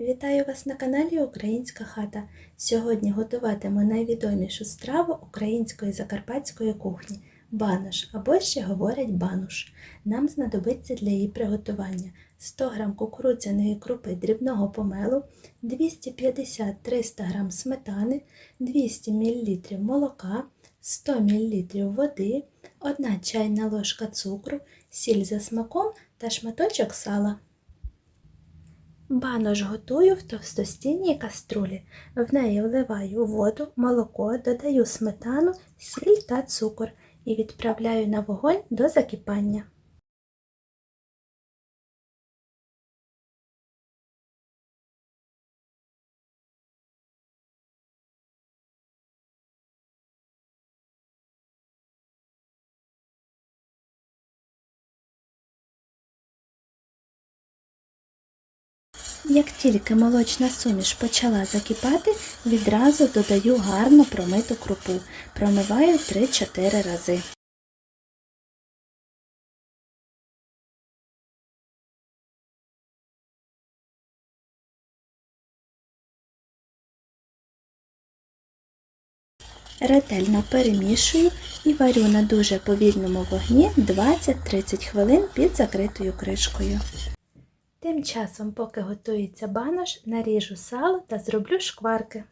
Вітаю вас на каналі Українська хата. Сьогодні готуватиму найвідомішу страву української закарпатської кухні банош або ще говорять бануш. Нам знадобиться для її приготування 100 г кукурудзяної крупи дрібного помелу, 250-300 г сметани, 200 мл молока, 100 мл води, 1 чайна ложка цукру, сіль за смаком та шматочок сала. Банош готую в товстостінній каструлі. В неї вливаю воду, молоко, додаю сметану, сіль та цукор і відправляю на вогонь до закипання. Як тільки молочна суміш почала закипати, відразу додаю гарно промиту крупу. Промиваю 3-4 рази. Ретельно перемішую і варю на дуже повільному вогні 20-30 хвилин під закритою кришкою. Тим часом, поки готується банош, наріжу сало та зроблю шкварки.